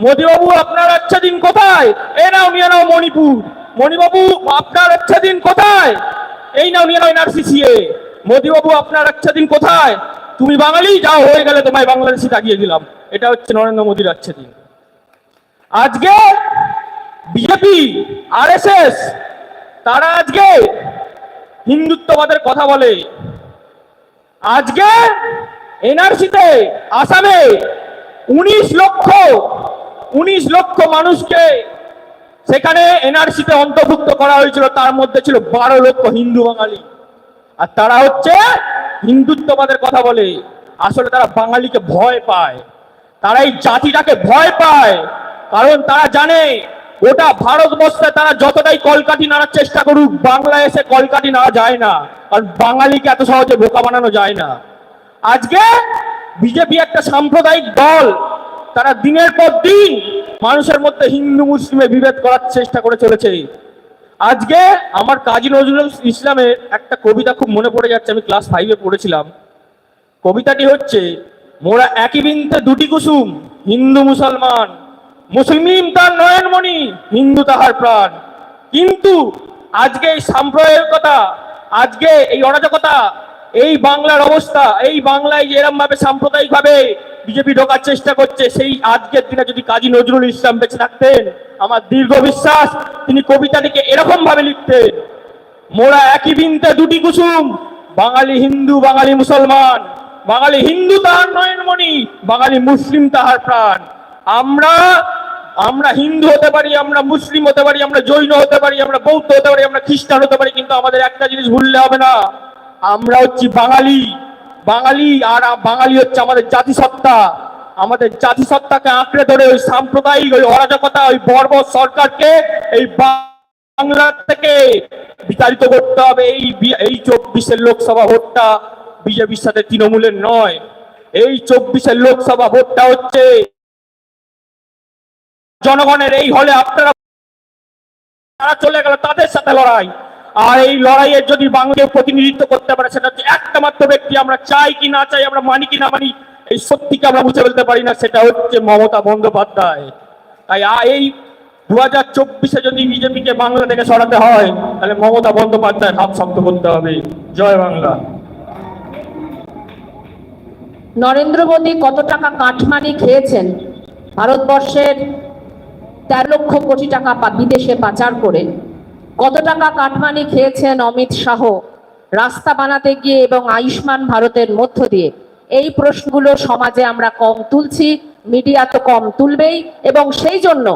মোদিবাবু, আপনার আচ্ছা দিন কোথায়? এ নাও, নিয়ে নাও মণিপুর। মণিবাবু, আপনার আচ্ছা দিন কোথায়? এই নাও, নিয়ে নাও এনআরসিসিএ। মোদিবাবু, আপনার আচ্ছা দিন কোথায়? তুমি বাঙালি, যাও, হয়ে গেলে তোমায় বাংলাদেশি তাকিয়ে দিলাম। এটা হচ্ছে নরেন্দ্র মোদীর আচ্ছা দিন। আজকে বিজেপি, আরএসএস, তারা আজকে হিন্দুত্ববাদের কথা বলে। আজকে এনআরসিতে, আসামে উনিশ লক্ষ উনিশ লক্ষ মানুষকে সেখানে এনআরসিতে অন্তর্ভুক্ত করা হয়েছিল, তার মধ্যে ছিল বারো লক্ষ হিন্দু বাঙালি। আর তারা হচ্ছে হিন্দুত্ববাদের কথা বলে। আসলে তারা বাঙালিকে ভয় পায়। তারা এই জাতিটাকে ভয় পায়। কারণ তারা জানে, গোটা ভারতবর্ষে তারা যতটাই কলকাঠি নাড়ার চেষ্টা করুক বাংলা এসে কলকাঠি নাড়া যায় না। কারণ বাঙালিকে এত সহজে বোকা বানানো যায় না। আজকে বিজেপি একটা সাম্প্রদায়িক দল তারা দিনের পর দিন মানুষের মধ্যে হিন্দু মুসলিমে বিভেদ করার চেষ্টা করে চলেছে। আজকে আমার কাজী নজরুল ইসলামের একটা কবিতা খুব মনে পড়ে যাচ্ছে, আমি ক্লাস ফাইভে পড়েছিলাম। কবিতাটি হচ্ছে, মোরা একই বিন্দে দুটি কুসুম, হিন্দু মুসলমান। মুসলিম তার নয়নমণি, হিন্দু তাহার প্রাণ। কিন্তু আজকে এই সাম্প্রদায়িকতা, আজকে এই অরাজকতা এই বাংলার অবস্থা, এই বাংলায় এরম ভাবে সাম্প্রদায়িক ভাবে বিজেপি ঢোকার চেষ্টা করছে, সেই আজকের দিনে যদি কাজী নজরুল ইসলাম বেঁচে থাকতেন, আমার দীর্ঘ বিশ্বাস, তিনি কবিতাটিকে এরকম ভাবে লিখতেন, মোরা একই বিনতে দুটি কুসুম, বাঙালি হিন্দু, বাঙালি মুসলমান, বাঙালি হিন্দু তাহার নয়নমণি, বাঙালি মুসলিম তাহার প্রাণ। আমরা আমরা হিন্দু হতে পারি, আমরা মুসলিম হতে পারি, আমরা জৈন হতে পারি, আমরা বৌদ্ধ হতে পারি, আমরা খ্রিস্টান হতে পারি, কিন্তু আমাদের একটা জিনিস ভুললে হবে না। আমরা হচ্ছি বাঙালি। বাঙালি আর বাঙালি হচ্ছে আমাদের জাতিসত্তা। আমাদের জাতিসত্তাকে আঁকড়ে ধরে ওই সাম্প্রদায়িক, ওই অরাজকতা, ওই বর্বর সরকারকে এই বাংলা থেকে বিতাড়িত করতে হবে। এই এই চব্বিশের লোকসভা ভোটটা বিজেপির সাথে তৃণমূলের নয়। এই চব্বিশের লোকসভা ভোটটা হচ্ছে জনগণের এই হলে আপনারা তারা চলে গেল তাদের সাথে লড়াই। আর এই লড়াইয়ের যদি বাংলাকে প্রতিনিধিত্ব করতে পারে, সেটা হচ্ছে একটা মাত্র ব্যক্তি, আমরা চাই কি না চাই, আমরা মানি কি না মানি, এই সত্যিকে আমরা মুছে ফেলতে পারি না, সেটা হচ্ছে মমতা বন্দ্যোপাধ্যায়। তাই এই দু হাজার চব্বিশে যদি বিজেপিকে বাংলা থেকে সরাতে হয়, তাহলে মমতা বন্দ্যোপাধ্যায় হাত শক্ত করতে হবে। জয় বাংলা। নরেন্দ্র মোদী কত টাকা কাঠমানি খেয়েছেন? ভারতবর্ষের তেরো লক্ষ কোটি টাকা বিদেশে পাচার করে। কত টাকা কাটমানি খেয়েছেন অমিত শাহ? রাস্তা বানাতে গিয়ে এবং আয়ুষ্মান ভারতের মধ্য দিয়ে? এই প্রশ্নগুলো সমাজে আমরা কম তুলছি, মিডিয়া তো কম তুলবেই এবং সেই জন্য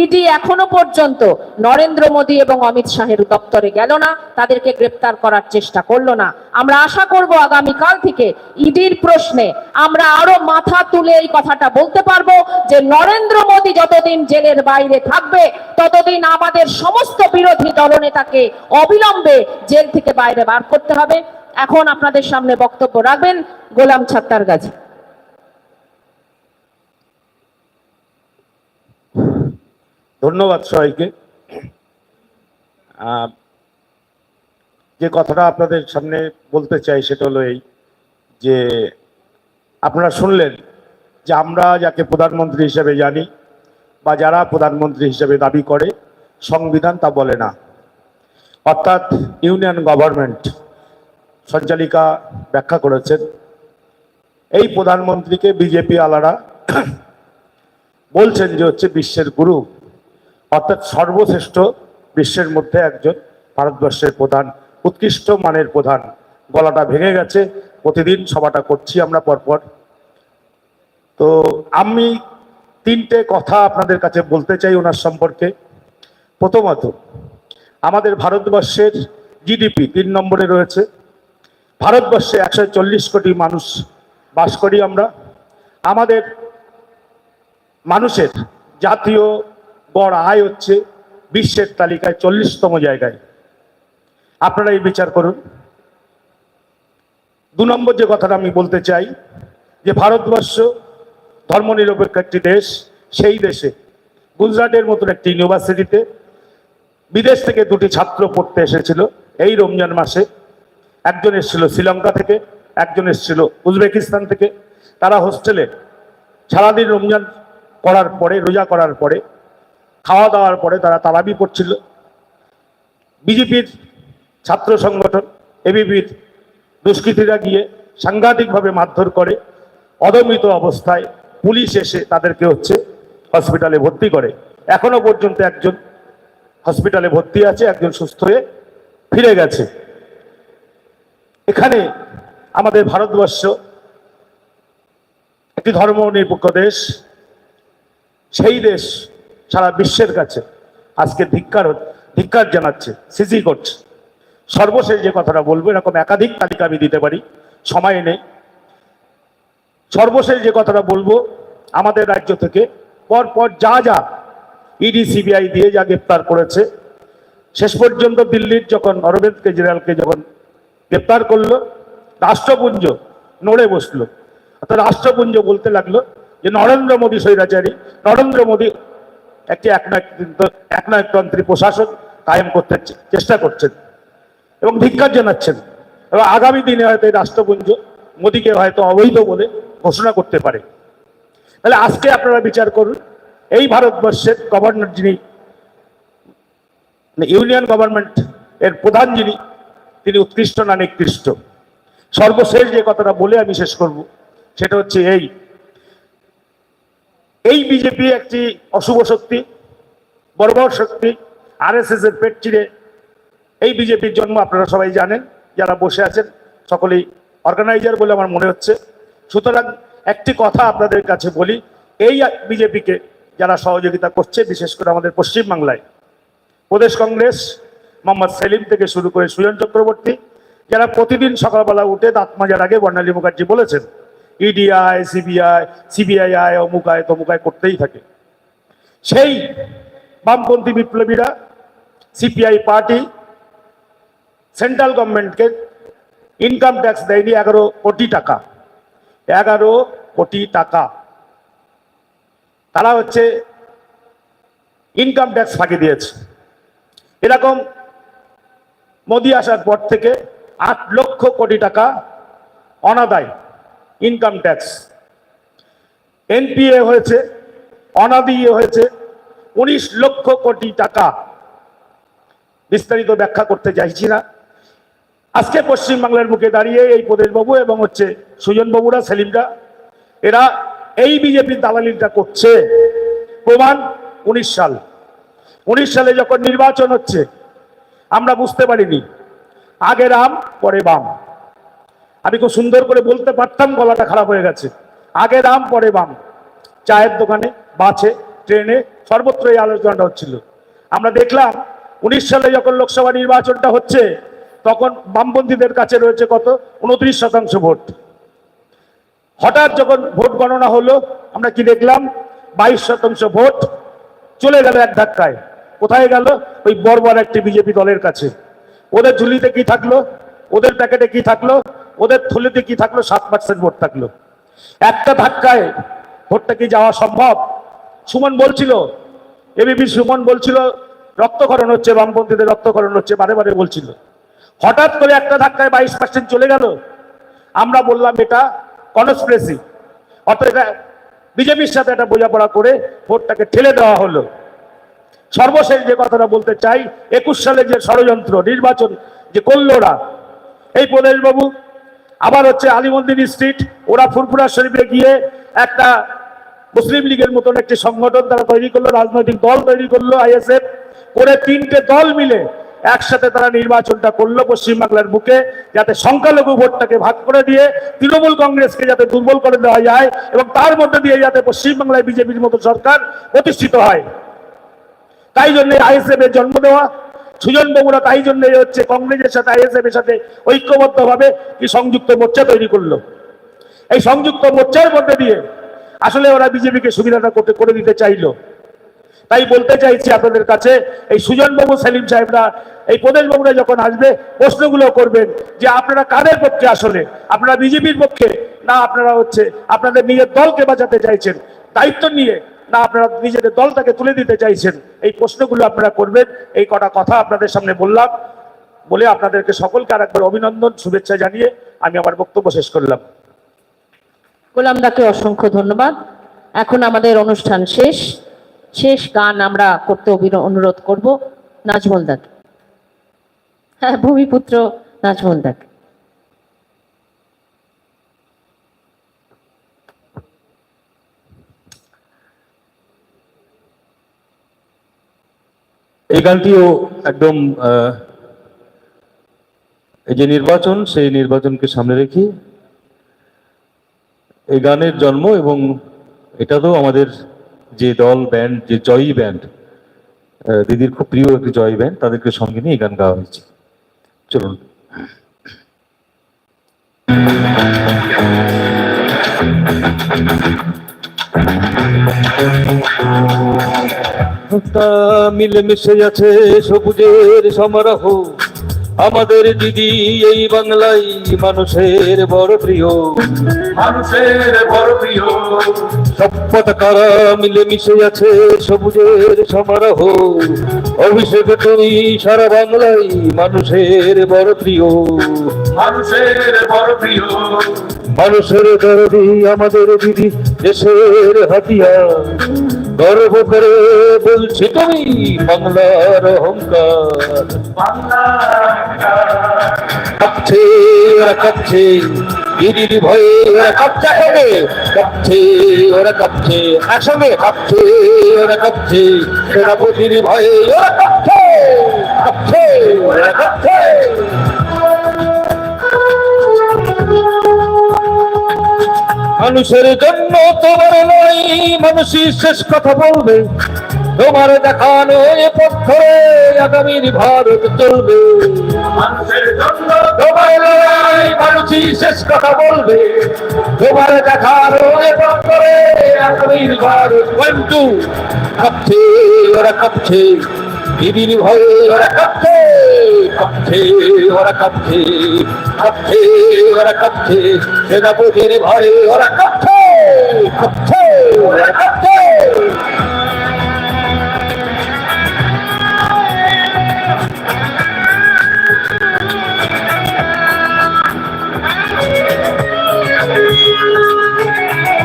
ইডি এখনও পর্যন্ত নরেন্দ্র মোদী এবং অমিত শাহের দপ্তরে গেল না, তাদেরকে গ্রেপ্তার করার চেষ্টা করল না। আমরা আশা করব আগামীকাল থেকে ইডির প্রশ্নে আমরা আরও মাথা তুলে এই কথাটা বলতে পারব যে নরেন্দ্র মোদী যতদিন জেলের বাইরে থাকবে, ততদিন আমাদের সমস্ত বিরোধী দলনেতাকে অবিলম্বে জেল থেকে বাইরে বার করতে হবে। এখন আপনাদের সামনে বক্তব্য রাখবেন গোলাম ছাত্তার গাজী ধন্যবাদ সবাইকে। যে কথাটা আপনাদের সামনে বলতে চাই সেটা হলো এই যে আপনারা শুনলেন যে আমরা যাকে প্রধানমন্ত্রী হিসেবে জানি বা যারা প্রধানমন্ত্রী হিসেবে দাবি করে, সংবিধান তা বলে না। অর্থাৎ ইউনিয়ন গভর্নমেন্ট সঞ্চালিকা ব্যাখ্যা করেছেন, এই প্রধানমন্ত্রীকে বিজেপি আলারা বলছেন যে হচ্ছে বিশ্বের গুরু। অর্থাৎ সর্বশ্রেষ্ঠ বিশ্বের মধ্যে একজন ভারতবর্ষের প্রধান, উৎকৃষ্ট মানের প্রধান। গলাটা ভেঙে গেছে, প্রতিদিন সভাটা করছি আমরা পরপর। তো আমি তিনটে কথা আপনাদের কাছে বলতে চাই ওনার সম্পর্কে। প্রথমত, আমাদের ভারতবর্ষের জিডিপি তিন নম্বরে রয়েছে। ভারতবর্ষে একশো চল্লিশ কোটি মানুষ বাস করি আমরা। আমাদের মানুষের জাতীয় গড় আয় হচ্ছে বিশ্বের তালিকায় চল্লিশতম জায়গায়। আপনারা এই বিচার করুন। দু নম্বর যে কথাটা আমি বলতে চাই, যে ভারতবর্ষ ধর্মনিরপেক্ষ একটি দেশ, সেই দেশে, গুজরাটের মতন একটি ইউনিভার্সিটিতে বিদেশ থেকে দুটি ছাত্র পড়তে এসেছিল এই রমজান মাসে। একজন এসেছিল শ্রীলঙ্কা থেকে, একজন এসেছিল উজবেকিস্তান থেকে। তারা হোস্টেলে সারাদিন রমজান করার পরে, রোজা করার পরে খাওয়া দাওয়ার পরে তারা তারাবি পড়ছিল বিজেপির ছাত্র সংগঠন, এবিপির দুষ্কৃতীরা গিয়ে সাংঘাতিকভাবে মারধর করে। অদমিত অবস্থায় পুলিশ এসে তাদেরকে হচ্ছে হসপিটালে ভর্তি করে। এখনও পর্যন্ত একজন হসপিটালে ভর্তি আছে, একজন সুস্থ হয়ে ফিরে গেছে। এখানে আমাদের ভারতবর্ষ একটি ধর্ম নিরপেক্ষ দেশ। সেই দেশ সারা বিশ্বের কাছে আজকে ধিক্কার ধিক্কার জানাচ্ছে, সিজি করছে। সর্বশেষ যে কথাটা বলব, এরকম একাধিক তালিকা আমি দিতে পারি, সময় নেই। সর্বশেষ যে কথাটা বলব, আমাদের রাজ্য থেকে পর পর যা যা ইডি, সিবিআই দিয়ে যা গ্রেপ্তার করেছে, শেষ পর্যন্ত দিল্লির যখন, অরবিন্দ কেজরিওয়ালকে যখন গ্রেপ্তার করল, রাষ্ট্রপুঞ্জ নড়ে বসল। অর্থাৎ রাষ্ট্রপুঞ্জ বলতে লাগল যে, নরেন্দ্র মোদী স্বৈরাচারী, নরেন্দ্র মোদী একটি একনায়ক- একনায়কতন্ত্রী প্রশাসন কায়েম করতে চেষ্টা করছেন এবং ধিক্কার জানাচ্ছেন। এবং আগামী দিনে হয়তো এই রাষ্ট্রপুঞ্জ মোদীকে হয়তো অবৈধ বলে ঘোষণা করতে পারে। তাহলে আজকে আপনারা বিচার করুন, এই ভারতবর্ষের গভর্নর যিনি মানে ইউনিয়ন গভর্নমেন্ট এর প্রধান যিনি, তিনি উৎকৃষ্ট না নিকৃষ্ট। সর্বশেষ যে কথাটা বলে আমি শেষ করব, সেটা হচ্ছে এই এই বিজেপি একটি অশুভ শক্তি, বর্বর শক্তি আরএসএস এর পেট চিরে এই বিজেপির জন্ম আপনারা সবাই জানেন, যারা বসে আছেন সকলেই অর্গানাইজার বলে আমার মনে হচ্ছে। সুতরাং একটি কথা আপনাদের কাছে বলি, এই বিজেপিকে যারা সহযোগিতা করছে, বিশেষ করে আমাদের পশ্চিমবাংলায়, প্রদেশ কংগ্রেস, মোহাম্মদ সেলিম থেকে শুরু করে সুজন চক্রবর্তী, যারা প্রতিদিন সকালবেলা উঠে দাঁত মাজার আগে বর্ণালী মুখার্জি বলেছেন ইডিআই সিবিআই সিবিআই আয় অমুক আয় তমুক আয় করতেই থাকে। সেই বামপন্থী বিপ্লবীরা সিপিআই পার্টি সেন্ট্রাল গভর্নমেন্টকে ইনকাম ট্যাক্স দেয়নি এগারো কোটি টাকা। এগারো কোটি টাকা। তারা হচ্ছে ইনকাম ট্যাক্স ফাঁকি দিয়েছে। এরকম মোদি আসার পর থেকে আট লক্ষ কোটি টাকা অনাদায় ইনকাম ট্যাক্স এনপিএ হয়েছে অনাদিয়ে হয়েছে, উনিশ লক্ষ কোটি টাকা। বিস্তারিত ব্যাখ্যা করতে চাইছি না। আজকে পশ্চিমবাংলার মুখে দাঁড়িয়ে এই প্রদেশবাবু এবং হচ্ছে সুজনবাবুরা, সেলিমরা, এরা এই বিজেপির দালালিটা করছে। প্রমাণ উনিশ সাল। উনিশ সালে যখন নির্বাচন হচ্ছে, আমরা বুঝতে পারিনি। আগে রাম পরে বাম। আমি খুব সুন্দর করে বলতে পারতাম, গলাটা খারাপ হয়ে গেছে। আগে রাম পরে বাম। চায়ের দোকানে, বাসে, ট্রেনে সর্বত্র এই আলোচনাটা হচ্ছিল। আমরা দেখলাম, উনিশ সালে যখন লোকসভা নির্বাচনটা হচ্ছে, তখন বামপন্থীদের কাছে রয়েছে কত? উনত্রিশ শতাংশ ভোট। হঠাৎ যখন ভোট গণনা হলো, আমরা কি দেখলাম? বাইশ শতাংশ ভোট চলে গেল এক ধাক্কায়। কোথায় গেল? ওই বর্বর একটি বিজেপি দলের কাছে। ওদের ঝুলিতে কি থাকল? ওদের প্যাকেটে কি থাকল? ওদের থলিতে কি থাকল? সাত পার্সেন্ট ভোট থাকল। একটা ধাক্কায় ভোটটা কি যাওয়া সম্ভব? সুমন বলছিল এবিপি সুমন বলছিল রক্তকরণ হচ্ছে, বামপন্থীদের রক্তকরণ হচ্ছে, বারে বারে বলছিল। হঠাৎ করে একটা ধাক্কায় বাইশ পার্সেন্ট চলে গেল। আমরা বললাম, এটা কনস্পিরেসি অর্থাৎ এটা বিজেপির সাথে একটা বোঝাপড়া করে ভোটটাকে ঠেলে দেওয়া হলো। সর্বশেষ যে কথাটা বলতে চাই, একুশ সালে যে ষড়যন্ত্র, নির্বাচন যে করল ওরা, এই প্রদেশবাবু আবার হচ্ছে আলিমন্দির স্ট্রিট ওরা ফুরফুরা শরীফে গিয়ে একটা মুসলিম লীগের মতন একটি সংগঠন তারা তৈরি করল, রাজনৈতিক দল তৈরি করল, আইএসএফ, করে তিনটে দল মিলে একসাথে তারা নির্বাচনটা করল পশ্চিমবাংলার বুকে, যাতে সংখ্যালঘু ভোটটাকে ভাগ করে দিয়ে তৃণমূল কংগ্রেসকে যাতে দুর্বল করে দেওয়া যায় এবং তার মধ্যে দিয়ে যাতে পশ্চিমবাংলায় বিজেপির মতো সরকার প্রতিষ্ঠিত হয়। তাই জন্য আইএসএফ এর জন্ম দেওয়া সুজন বাবুরা তাই জন্য হচ্ছে কংগ্রেসের সাথে আইএসএফ এর সাথে ঐক্যবদ্ধ ভাবে কি সংযুক্ত মোর্চা তৈরি করল। এই সংযুক্ত মোর্চার মধ্যে দিয়ে আসলে ওরা বিজেপিকে সুবিধাটা করতে, করে দিতে চাইলো। তাই বলতে চাইছি আপনাদের কাছে, এই সুজন বাবু, সেলিম সাহেবরা, এই প্রদেশ বাবুরা যখন আসবে, প্রশ্নগুলো করবেন যে আপনারা কাদের পক্ষে আসলে? আপনারা বিজেপির পক্ষে? না, আপনারা হচ্ছে আপনাদের নিজের দলকে বাঁচাতে চাইছেন। দায়িত্ব নিয়ে না আপনারা নিজেদের দলটাকে তুলে দিতে চাইছেন, এই প্রশ্নগুলো আপনারা করবেন। এই কটা কথা আপনাদের সামনে বললাম। বলে আপনাদেরকে সকলকে আরেকবার অভিনন্দন, শুভেচ্ছা জানিয়ে আমি আমার বক্তব্য শেষ করলাম। গোলাম দাকে অসংখ্য ধন্যবাদ। এখন আমাদের অনুষ্ঠান শেষ। শেষ গান আমরা করতে অনুরোধ করব, নাজমুল দাকে। হ্যাঁ ভূমিপুত্র নাজমুল দাকে। এই গানটিও একদম এই যে নির্বাচন, সেই নির্বাচনকে সামনে রেখে এই গানের জন্ম এবং এটা তো আমাদের যে দল, ব্যান্ড, যে জয়ী ব্যান্ড দিদির খুব প্রিয় একটি জয়ী ব্যান্ড, তাদেরকে সঙ্গে নিয়ে এই গান গাওয়া হয়েছে। চলুন। তা মিলেমিশে আছে সবুজের সমারোহ। আমাদের দিদি এই বাংলায় মানুষের বড় প্রিয়। মানুষের বড় প্রিয়। সব পতাকারা মিলেমিশে আছে সবুজের সমারোহ। অভিষেক তুমি সারা বাংলায় মানুষের বড় প্রিয়। মানুষের বড় প্রিয়। মানুষের দরদি আমাদের দিদি, দেশের হাতিয়ার। গর্ব করে বলছি তুমি, বাংলার অহংকার। কাঁপছে, ওরা দিদির ভয়ে ওরা কাঁপছে হবে কাঁপছে, ওরা কাঁপছে একসঙ্গে কাঁপছে, ওরা কাঁপছে, সেনাপতির ভয়ে ওরা কাঁপছে কাঁপছে, ওরা কাঁপছে। মানুষের জন্য তোমার নয়, মানুষই শেষ কথা বলবে। তোমার দেখানো এ পথে আগামীর ভারত চলবে। লড়াই শেষ কথা বলবে। তোমার দেখানো এ পথে আগামীর ভারত কাঁপছে, ওরা কাঁপছে। দিদির ভয়ে ওরা কাঁপছে কাঁপছে, ওরা কাঁপছে কাঁপছে, ওরা কাঁপছে। সেনাপতির ভয়ে ওরা কাঁপছে কাঁপছে, ওরা কাঁপছে।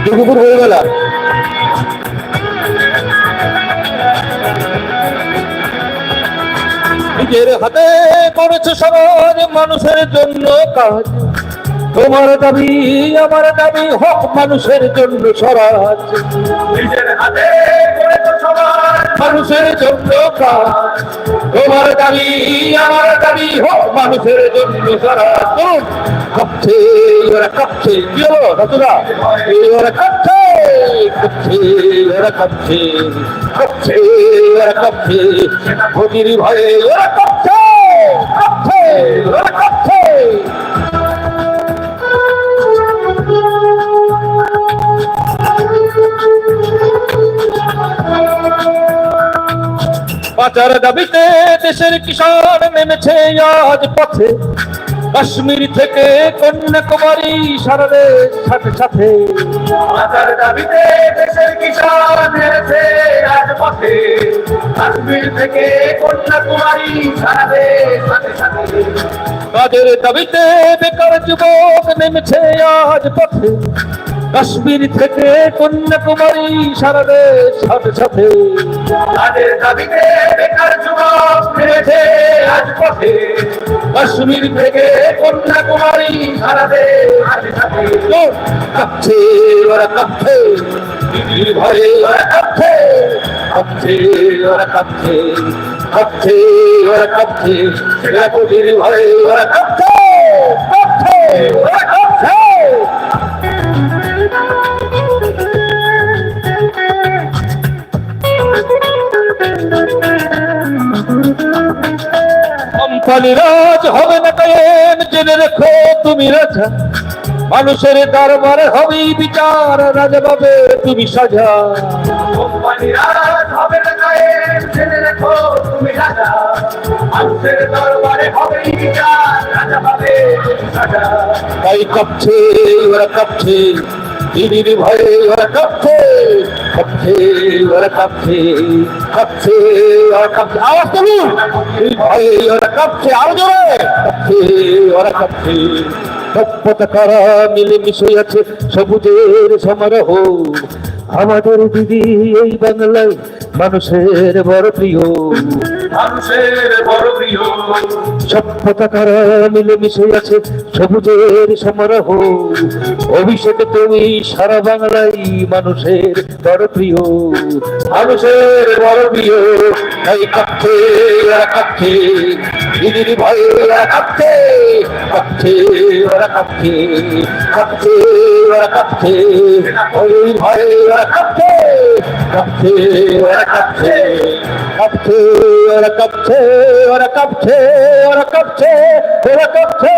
দুপুর হয়ে গেল। নিজের হাতে করেছে সমাজ মানুষের জন্য কাজ। তোমার দাবি, আমার দাবি, হোক মানুষের জন্য স্বরাজ। নিজের হাতে মানুষের জন্য কাজ। তোমার দাবি, আমার দাবি, হোক মানুষের জন্য চলুন কাঁপছে ওরা কাঁপছে। কি হলো, দাদুরা? ওরা কাঁপছে। বাঁচার দাবিতে দেশের কিষান নেমেছে আজ পথে। কাশ্মীর থেকে কন্যাকুমারী সারা দেশ সাথে সাথে। মাতার দাবিতে দেশের কিষান নেমেছে রাজপথে। কাশ্মীর থেকে কন্যাকুমারী সারা দেশ সাথে সাথে। কাজের দাবিতে বেকার যুবক নেমেছে আজ পথে কাশ্মীর থেকে কন্যাকুমারী সারা দেশ সাথে সাথে। তাদের দাবিতে বেকার যুবক নেমেছে রাজপথে। কাশ্মীর থেকে কন্যাকুমারী সারা দেশ সাথে সাথে। কাঁপছে ওরা কাঁপছে। ভয়ে ওরা কাঁপছে। কাঁপছে ওরা কাঁপছে। কাঁপছে ওরা কাঁপছে। ভয়ে ওরা কাঁপছে। কাঁপছে কোম্পানি রাজ হবে না কায়েম জেনে রেখো তুমি রাজা। মানুষের দরবারে হবেই বিচার রাজা পাবে তুমি সাজা। কোম্পানি রাজ হবে না কায়েম জেনে রেখো তুমি রাজা। মানুষের দরবারে হবে বিচার রাজা পাবে সাজা। তাই কাঁপছে ওরা কাঁপছে। দিদির ভয়ে ওরা কাঁপছে কাঁপছে, ওরা কাঁপছে কাঁপছে, ওরা কাঁপছে। আওয়াজ তুলুন এই ভয়ে ওরা কাঁপছে, আরও জোরে। কাঁপছে, ওরা কাঁপছে। সব পতাকারা মিলে মিশে আছে সবুজের সমারোহ। আমাদের দিদি এই বাংলায় মানুষের বড় প্রিয়। মানুষের বড় প্রিয়। সভ্যতাকারা মিলেমিশে আছে সবুজের সমারোহ। অভিষেকে তুমি সারা বাংলায় মানুষের বড় প্রিয়। মানুষের বড় প্রিয়। এই কাঁপছে ওরা কাঁপছে দিদির ভয়ে ওরা কাঁপছে কাঁপছে ওরা কাঁপছে কাঁপছে ওরা কাঁপছে ওই ভয়ে ওরা কাঁপছে কাঁপছে ওরা কাঁপছে কাঁপছে ওরা কাঁপছে ওরা কাঁপছে ওরা কাঁপছে ওরা কাঁপছে